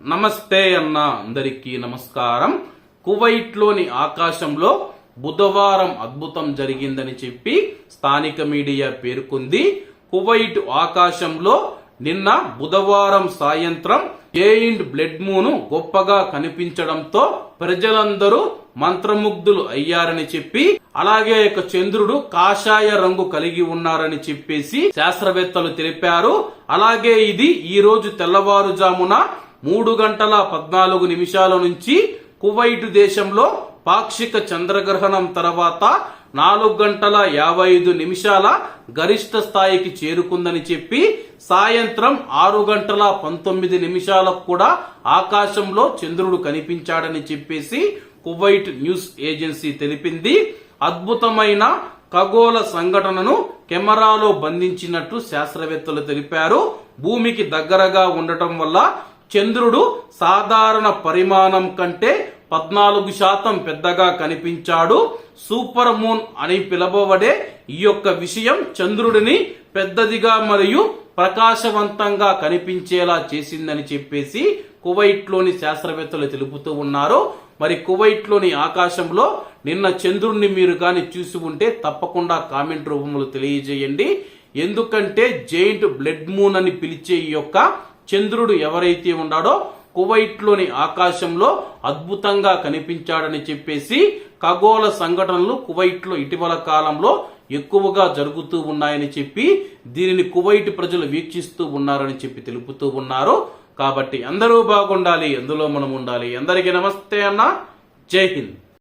నమస్తే అన్న అందరికీ నమస్కారం. కువైట్లోని ఆకాశంలో బుధవారం అద్భుతం జరిగిందని చెప్పి స్థానిక మీడియా పేర్కొంది. కువైట్ ఆకాశంలో నిన్న బుధవారం సాయంత్రం జెయింట్ బ్లడ్ మూను గొప్పగా కనిపించడంతో ప్రజలందరూ మంత్రముగ్ధులు అయ్యారని చెప్పి అలాగే ఇక చంద్రుడు కాషాయ రంగు కలిగి ఉన్నారని చెప్పేసి శాస్త్రవేత్తలు తెలిపారు. అలాగే ఇది ఈ రోజు తెల్లవారుజామున మూడు గంటల పద్నాలుగు నిమిషాల నుంచి కువైట్ దేశంలో పాక్షిక చంద్రగ్రహణం తర్వాత నాలుగు గంటల యాభై ఐదు నిమిషాల గరిష్ట స్థాయికి చేరుకుందని చెప్పి సాయంత్రం ఆరు గంటల పంతొమ్మిది నిమిషాలకు కూడా ఆకాశంలో చంద్రుడు కనిపించాడని చెప్పేసి కువైట్ న్యూస్ ఏజెన్సీ తెలిపింది. అద్భుతమైన ఖగోళ సంఘటనను కెమెరాలో బంధించినట్లు శాస్త్రవేత్తలు తెలిపారు. భూమికి దగ్గరగా ఉండటం వల్ల చంద్రుడు సాధారణ పరిమాణం కంటే పద్నాలుగు శాతం పెద్దగా కనిపించాడు. సూపర్ మూన్ అని పిలువబడే ఈ యొక్క విషయం చంద్రుడిని పెద్దదిగా మరియు ప్రకాశవంతంగా కనిపించేలా చేసిందని చెప్పేసి కువైట్లోని శాస్త్రవేత్తలు తెలుపుతూ ఉన్నారు. మరి కువైట్లోని ఆకాశంలో నిన్న చంద్రుడిని మీరు కానీ చూసి ఉంటే తప్పకుండా కామెంట్ రూపంలో తెలియజేయండి. ఎందుకంటే జైంట్ బ్లడ్ మూన్ అని పిలిచే ఈ యొక్క చంద్రుడు ఎవరైతే ఉన్నాడో కువైట్లోని ఆకాశంలో అద్భుతంగా కనిపించాడని చెప్పేసి ఖగోళ సంఘటనలు కువైట్లో ఇటీవల కాలంలో ఎక్కువగా జరుగుతూ ఉన్నాయని చెప్పి దీనిని కువైట్ ప్రజలు వీక్షిస్తూ ఉన్నారని చెప్పి తెలుపుతూ ఉన్నారు. కాబట్టి అందరూ బాగుండాలి అందులో మనం ఉండాలి. అందరికీ నమస్తే అన్న. జై హింద్.